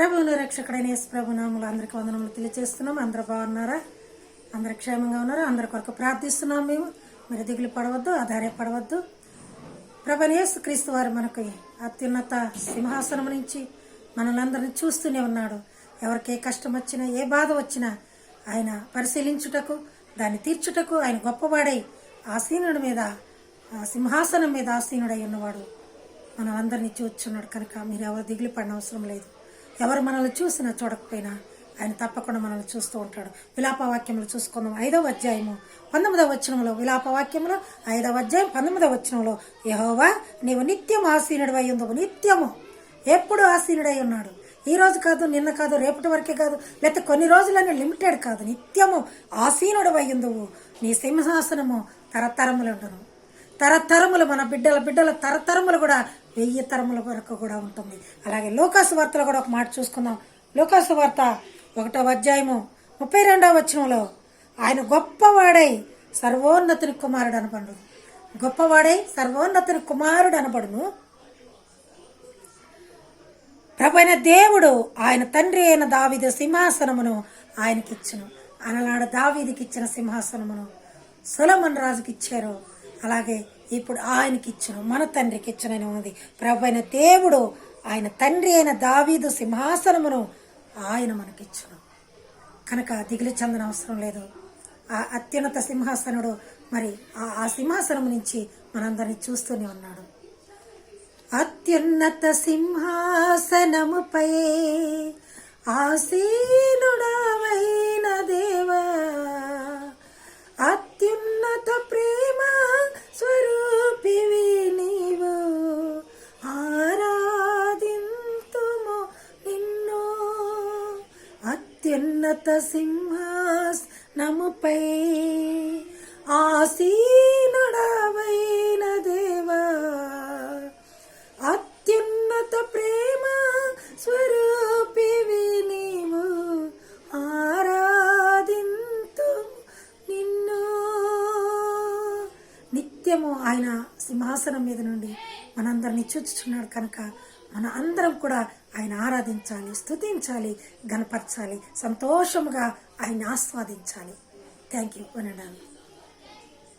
ప్రభువును రక్షకుడైన యేసు ప్రభు నామములు అందరికి వందనములు తెలియజేస్తున్నాం. అందరూ బాగున్నారా? అందరు క్షేమంగా ఉన్నారు? అందరి కొరకు ప్రార్థిస్తున్నాం మేము. మీరు దిగులు పడవద్దు ఆధారపడవద్దు ప్రభుని యేసు క్రీస్తు వారు మనకి అత్యున్నత సింహాసనం నుంచి మనలందరినీ చూస్తూనే ఉన్నాడు. ఎవరికి ఏ కష్టం వచ్చినా ఏ బాధ వచ్చినా ఆయన పరిశీలించుటకు దాన్ని తీర్చుటకు ఆయన గొప్పవాడై ఆసీనుడి మీద ఆ సింహాసనం మీద ఆసీనుడై ఉన్నవాడు. మనలందరినీ చూచున్నాడు కనుక మీరు ఎవరు దిగులు పడిన అవసరం లేదు. ఎవరు మనల్ని చూసినా చూడకపోయినా ఆయన తప్పకుండా మనల్ని చూస్తూ ఉంటాడు. విలాప వాక్యములు చూసుకుందాం. ఐదవ అధ్యాయము. పంతొమ్మిదవ వచనంలో విలాపవాక్యములు. ఐదవ అధ్యాయం పంతొమ్మిదవ వచనంలో యహోవా నీవు నిత్యం ఆసీనుడు అయి ఉండవు నిత్యము. ఎప్పుడు ఆసీనుడై ఉన్నాడు? ఈ రోజు కాదు నిన్న కాదు రేపటి వరకే కాదు లేకపోతే కొన్ని రోజులనే లిమిటెడ్ కాదు. నిత్యము ఆసీనుడు అయి నీ సింహాసనము తరతరములుండును. తరతరములు మన బిడ్డల బిడ్డల తరతరములు కూడా వెయ్యి తరముల వరకు కూడా ఉంటుంది. అలాగే లోకాసు వార్తలో కూడా ఒక మాట చూసుకుందాం. లోకాసు వార్త ఒకటో అధ్యాయము ముప్పై రెండవ వచనంలో ఆయన గొప్పవాడై సర్వోన్నతుని కుమారుడు అనబడు గొప్పవాడై సర్వోన్నతుని కుమారుడు అనబడును. ప్రభైన దేవుడు ఆయన తండ్రి అయిన దావిద సింహాసనమును ఆయనకిచ్చును. అనలాడ దావీదికి ఇచ్చిన సింహాసనమును సులమన్ రాజుకి ఇచ్చారు అలాగే ఇప్పుడు ఆయనకి ఇచ్చును మన తండ్రికి ఇచ్చునని ఉన్నది అయిన దేవుడు ఆయన తండ్రి అయిన దావీదు సింహాసనమును ఆయన మనకిచ్చును. కనుక దిగులు చెందన అవసరం లేదు. ఆ అత్యున్నత సింహాసనుడు మరి ఆ- ఆ సింహాసనం నుంచి మనందరినీ చూస్తూనే ఉన్నాడు. అత్యున్నత సింహాసనముపై ఆసీనుడవైన అత్యున్నత ఆసీనడవైన ఆసీనుడవైన దేవా అత్యున్నత ప్రేమ స్వరూపివి నీవు ఆరాధింతు నిన్ను. నిత్యము ఆయన సింహాసనం మీద నుండి మనందరినీ చూచుచున్నాడు కనుక మన అందరం కూడా ఆయన ఆరాధించాలి స్తుతించాలి గనపరచాలి సంతోషముగా ఆయన ఆస్వాదించాలి. థ్యాంక్ యూ అనడానికి